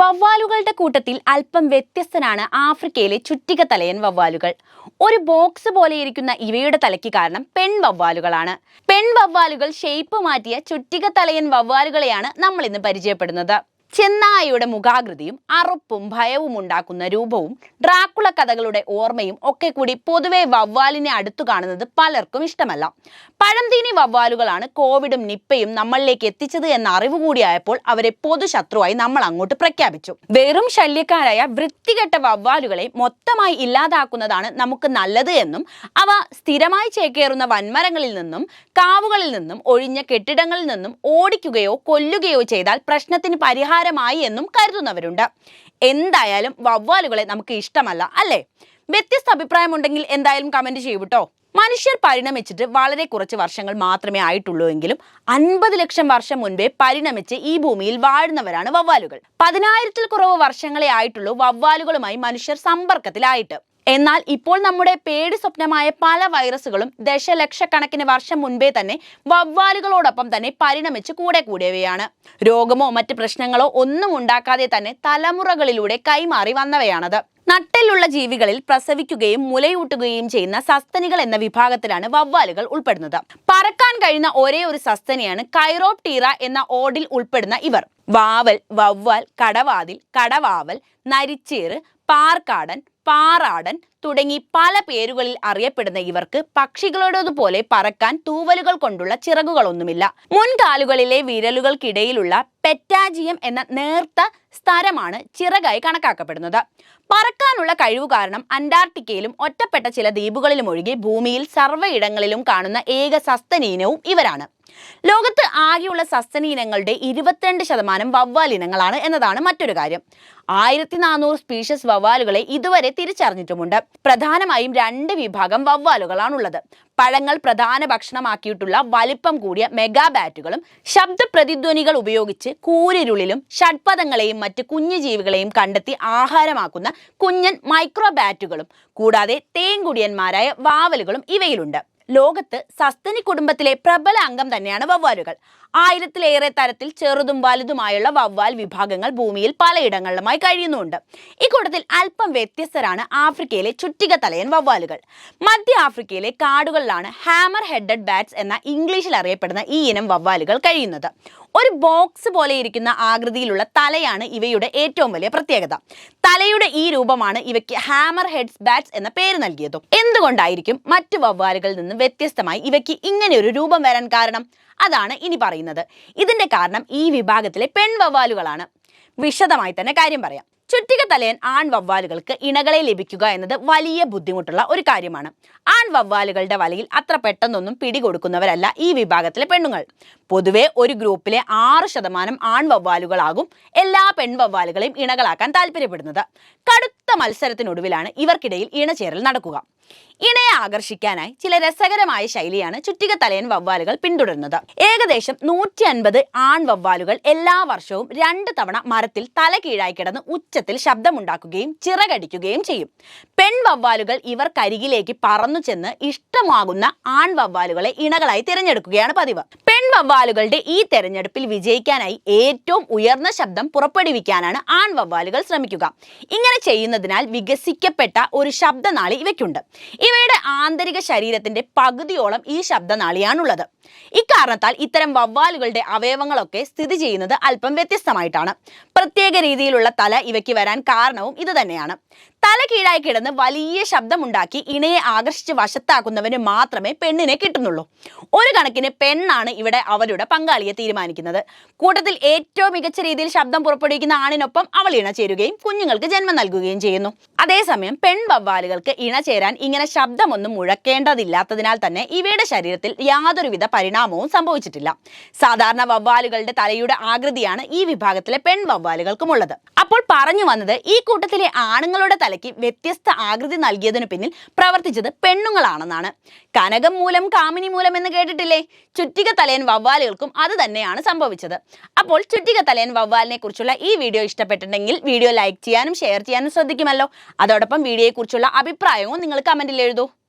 വവ്വാലുകളുടെ കൂട്ടത്തിൽ അല്പം വ്യത്യസ്തനാണ് ആഫ്രിക്കയിലെ ചുറ്റിക തലയൻ വവ്വാലുകൾ. ഒരു ബോക്സ് പോലെ ഇരിക്കുന്ന ഇവയുടെ തലയ്ക്ക് കാരണം പെൺ വവ്വാലുകളാണ്. പെൺ വവ്വാലുകൾ ഷേപ്പ് മാറ്റിയ ചുറ്റിക തലയൻ വവ്വാലുകളെയാണ് നമ്മൾ ഇന്ന് പരിചയപ്പെടുന്നത്. ചെന്നായയുടെ മുഖാകൃതിയും അറുപ്പും ഭയവും ഉണ്ടാക്കുന്ന രൂപവും ഡ്രാക്കുള കഥകളുടെ ഓർമ്മയും ഒക്കെ കൂടി പൊതുവെ വവ്വാലിനെ അടുത്തു കാണുന്നത് പലർക്കും ഇഷ്ടമല്ല. പഴംതീനി വവ്വാലുകളാണ് കോവിഡും നിപ്പയും നമ്മളിലേക്ക് എത്തിച്ചത് എന്ന അറിവ് കൂടിയായപ്പോൾ അവരെ പൊതുശത്രുവായി നമ്മൾ അങ്ങോട്ട് പ്രഖ്യാപിച്ചു. വെറും ശല്യക്കാരായ വൃത്തികെട്ട വവ്വാലുകളെ മൊത്തമായി ഇല്ലാതാക്കുന്നതാണ് നമുക്ക് നല്ലത് എന്നും അവ സ്ഥിരമായി ചേക്കേറുന്ന വൻമരങ്ങളിൽ നിന്നും കാവുകളിൽ നിന്നും ഒഴിഞ്ഞ കെട്ടിടങ്ങളിൽ നിന്നും ഓടിക്കുകയോ കൊല്ലുകയോ ചെയ്താൽ പ്രശ്നത്തിന് പരിഹാരമായി എന്നും കരുതുന്നവരുണ്ട്. എന്തായാലും വവ്വാലുകളെ നമുക്ക് ഇഷ്ടമല്ല അല്ലേ? വ്യത്യസ്ത അഭിപ്രായമുണ്ടെങ്കിൽ എന്തായാലും കമന്റ് ചെയ്യൂ കേട്ടോ മനുഷ്യർ പരിണമിച്ചിട്ട് വളരെ കുറച്ച് വർഷങ്ങൾ മാത്രമേ ആയിട്ടുള്ളൂ എങ്കിലും അൻപത് ലക്ഷം വർഷം മുൻപേ പരിണമിച്ച് ഈ ഭൂമിയിൽ വാഴുന്നവരാണ് വവ്വാലുകൾ. പതിനായിരത്തിൽ കുറവ് വർഷങ്ങളെ ആയിട്ടുള്ളൂ വവ്വാലുകളുമായി മനുഷ്യർ സമ്പർക്കത്തിലായിട്ട്. എന്നാൽ ഇപ്പോൾ നമ്മുടെ പേടി സ്വപ്നമായ പല വൈറസുകളും ദശലക്ഷക്കണക്കിന് വർഷം മുൻപേ തന്നെ വവ്വാലുകളോടൊപ്പം തന്നെ പരിണമിച്ച് കൂടെ കൂടിയവയാണ്. രോഗമോ മറ്റ് പ്രശ്നങ്ങളോ ഒന്നും ഉണ്ടാക്കാതെ തന്നെ തലമുറകളിലൂടെ കൈമാറി വന്നവയാണത്. നട്ടെല്ലുള്ള ജീവികളിൽ പ്രസവിക്കുകയും മുലയൂട്ടുകയും ചെയ്യുന്ന സസ്തനികൾ എന്ന വിഭാഗത്തിലാണ് വവ്വാലുകൾ ഉൾപ്പെടുന്നത്. പറക്കാൻ കഴിയുന്ന ഒരേ ഒരു സസ്തനിയാണ് കൈറോപ്റ്റീറ എന്ന ഓഡിൽ ഉൾപ്പെടുന്ന ഇവർ. വാവൽ വവ്വാൽ കടവാതിൽ കടവാവൽ നരിച്ചേറ് പാർക്കാടൻ പാറാടൻ തുടങ്ങി പല പേരുകളിൽ അറിയപ്പെടുന്ന ഇവർക്ക് പക്ഷികളോടതുപോലെ പറക്കാൻ തൂവലുകൾ കൊണ്ടുള്ള ചിറകുകളൊന്നുമില്ല. മുൻകാലുകളിലെ വിരലുകൾക്കിടയിലുള്ള പെറ്റാജിയം എന്ന നേർത്ത സ്ഥലമാണ് ചിറകായി കണക്കാക്കപ്പെടുന്നത്. പറക്കാനുള്ള കഴിവ് കാരണം അന്റാർട്ടിക്കയിലും ഒറ്റപ്പെട്ട ചില ദ്വീപുകളിലും ഒഴികെ ഭൂമിയിൽ സർവയിടങ്ങളിലും കാണുന്ന ഏക സസ്തനീനവും ഇവരാണ്. ലോകത്ത് ആകെയുള്ള സസ്തനീനങ്ങളുടെ ഇരുപത്തിരണ്ട് ശതമാനം വവ്വാൽ ഇനങ്ങളാണ് എന്നതാണ് മറ്റൊരു കാര്യം. ആയിരത്തി നാനൂറ് സ്പീഷ്യസ് വവ്വാലുകളെ ഇതുവരെ തിരിച്ചറിഞ്ഞിട്ടുമുണ്ട്. പ്രധാനമായും രണ്ട് വിഭാഗം വവ്വാലുകളാണുള്ളത്. പഴങ്ങൾ പ്രധാന ഭക്ഷണമാക്കിയിട്ടുള്ള വലിപ്പം കൂടിയ മെഗാബാറ്റുകളും ശബ്ദ പ്രതിധ്വനികൾ ഉപയോഗിച്ച് കൂരിരുളിലും ഷഡ്പദങ്ങളെയും മറ്റ് കുഞ്ഞു ജീവികളെയും കണ്ടെത്തി ആഹാരമാക്കുന്ന കുഞ്ഞൻ മൈക്രോബാറ്റുകളും കൂടാതെ തേൻകുടിയന്മാരായ വാവലുകളും ഇവയിലുണ്ട്. ലോകത്ത് സസ്തനി കുടുംബത്തിലെ പ്രബല അംഗം തന്നെയാണ് വവ്വാലുകൾ. ആയിരത്തിലേറെ തരത്തിൽ ചെറുതും വലുതുമായുള്ള വവ്വാൽ വിഭാഗങ്ങൾ ഭൂമിയിൽ പലയിടങ്ങളിലുമായി കഴിയുന്നുണ്ട്. ഇക്കൂട്ടത്തിൽ അല്പം വ്യത്യസ്തരാണ് ആഫ്രിക്കയിലെ ചുറ്റിക തലയൻ വവ്വാലുകൾ. മധ്യ ആഫ്രിക്കയിലെ കാടുകളിലാണ് ഹാമർ ഹെഡഡ് ബാറ്റ്സ് എന്ന ഇംഗ്ലീഷിൽ അറിയപ്പെടുന്ന ഈ ഇനം വവ്വാലുകൾ കഴിയുന്നത്. ഒരു ബോക്സ് പോലെ ഇരിക്കുന്ന ആകൃതിയിലുള്ള തലയാണ് ഇവയുടെ ഏറ്റവും വലിയ പ്രത്യേകത. തലയുടെ ഈ രൂപമാണ് ഇവയ്ക്ക് ഹാമർ ഹെഡ്സ് ബാറ്റ്സ് എന്ന പേര് നൽകിയതും. എന്തുകൊണ്ടായിരിക്കും മറ്റു വവ്വാലുകളിൽ നിന്ന് വ്യത്യസ്തമായി ഇവയ്ക്ക് ഇങ്ങനെ ഒരു രൂപം വരാൻ കാരണം? അതാണ് ഇനി പറയുന്നത്. ഇതിന്റെ കാരണം ഈ വിഭാഗത്തിലെ പെൺ വവ്വാലുകളാണ് വിശദമായി തന്നെ കാര്യം പറയാം. ചുറ്റിക തലയൻ ആൺ വവ്വാലുകൾക്ക് ഇണകളെ ലഭിക്കുക എന്നത് വലിയ ബുദ്ധിമുട്ടുള്ള ഒരു കാര്യമാണ്. ആൺ വവ്വാലുകളുടെ വലയിൽ അത്ര പെട്ടെന്നൊന്നും പിടികൊടുക്കുന്നവരല്ല ഈ വിഭാഗത്തിലെ പെണ്ണുങ്ങൾ. പൊതുവെ ഒരു ഗ്രൂപ്പിലെ ആറ് ശതമാനം ആൺ വവ്വാലുകളാകും എല്ലാ പെൺ പെൺവവ്വാലുകളെയും ഇണകളാക്കാൻ താല്പര്യപ്പെടുന്നത്. കടുത്ത മത്സരത്തിനൊടുവിലാണ് ഇവർക്കിടയിൽ ഇണചേരൽ നടക്കുക. ഇണയെ ആകർഷിക്കാനായി ചില രസകരമായ ശൈലിയാണ് ചുറ്റിക തലയൻ വവ്വാലുകൾ പിന്തുടരുന്നത്. ഏകദേശം നൂറ്റി അൻപത് ആൺ വവ്വാലുകൾ എല്ലാ വർഷവും രണ്ട് തവണ മരത്തിൽ തല കീഴായി കിടന്ന് ഉച്ചത്തിൽ ശബ്ദമുണ്ടാക്കുകയും ചിറകടിക്കുകയും ചെയ്യും. പെൺ വവ്വാലുകൾ ഇവർക്കരികിലേക്ക് പറന്നു ചെന്ന് ഇഷ്ടമാകുന്ന ആൺ വവ്വാലുകളെ ഇണകളായി തിരഞ്ഞെടുക്കുകയാണ് പതിവ്. വവ്വാലുകളുടെ ഈ തെരഞ്ഞെടുപ്പിൽ വിജയിക്കാനായി ഏറ്റവും ഉയർന്ന ശബ്ദം പുറപ്പെടുവിക്കാനാണ് ആൺ വവ്വാലുകൾ ശ്രമിക്കുക. ഇങ്ങനെ ചെയ്യുന്നതിനാൽ വികസിക്കപ്പെട്ട ഒരു ശബ്ദനാളി ഇവയ്ക്കുണ്ട്. ഇവയുടെ ആന്തരിക ശരീരത്തിന്റെ പകുതിയോളം ഈ ശബ്ദനാളിയാണുള്ളത്. ഇക്കാരണത്താൽ ഇത്തരം വവ്വാലുകളുടെ അവയവങ്ങളൊക്കെ സ്ഥിതി ചെയ്യുന്നത് അല്പം വ്യത്യസ്തമായിട്ടാണ്. പ്രത്യേക രീതിയിലുള്ള തല ഇവയ്ക്ക് വരാൻ കാരണവും ഇത് തന്നെയാണ്. തല കീഴായി കിടന്ന് വലിയ ശബ്ദമുണ്ടാക്കി ഇണയെ ആകർഷിച്ച് വശത്താക്കുന്നവന് മാത്രമേ പെണ്ണിനെ കിട്ടുന്നുള്ളൂ. ഒരു കണക്കിന് പെണ്ണാണ് ഇവിടെ അവരുടെ പങ്കാളിയെ തീരുമാനിക്കുന്നത്. കൂട്ടത്തിൽ ഏറ്റവും മികച്ച രീതിയിൽ ശബ്ദം പുറപ്പെടുവിക്കുന്ന ആണിനൊപ്പം അവൾ ഇണ ചേരുകയും കുഞ്ഞുങ്ങൾക്ക് ജന്മം നൽകുകയും ചെയ്യുന്നു. അതേസമയം പെൺ വവ്വാലുകൾക്ക് ഇണ ചേരാൻ ഇങ്ങനെ ശബ്ദമൊന്നും മുഴക്കേണ്ടതില്ലാത്തതിനാൽ തന്നെ ഇവയുടെ ശരീരത്തിൽ യാതൊരുവിധ പരിണാമവും സംഭവിച്ചിട്ടില്ല. സാധാരണ വവ്വാലുകളുടെ തലയുടെ ആകൃതിയാണ് ഈ വിഭാഗത്തിലെ പെൺ വവ്വാലുകൾക്കുമുള്ളത്. അപ്പോൾ പറഞ്ഞു വന്നത് ഈ കൂട്ടത്തിലെ ആണുങ്ങളുടെ തലയ്ക്ക് വ്യത്യസ്ത ആകൃതി നൽകിയതിനു പിന്നിൽ പ്രവർത്തിച്ചത് പെണ്ണുങ്ങളാണെന്നാണ്. കനകം മൂലം കാമിനി മൂലം എന്ന് കേട്ടിട്ടില്ലേ? ചുറ്റിക തലയൻ വവ്വാലുകൾക്കും അത് തന്നെയാണ് സംഭവിച്ചത്. അപ്പോൾ ചുറ്റിക തലയൻ വവ്വാലിനെ കുറിച്ചുള്ള ഈ വീഡിയോ ഇഷ്ടപ്പെട്ടിട്ടുണ്ടെങ്കിൽ വീഡിയോ ലൈക്ക് ചെയ്യാനും ഷെയർ ചെയ്യാനും ശ്രദ്ധിക്കുമല്ലോ. അതോടൊപ്പം വീഡിയോയെക്കുറിച്ചുള്ള അഭിപ്രായവും നിങ്ങൾ കമന്റിൽ എഴുതൂ.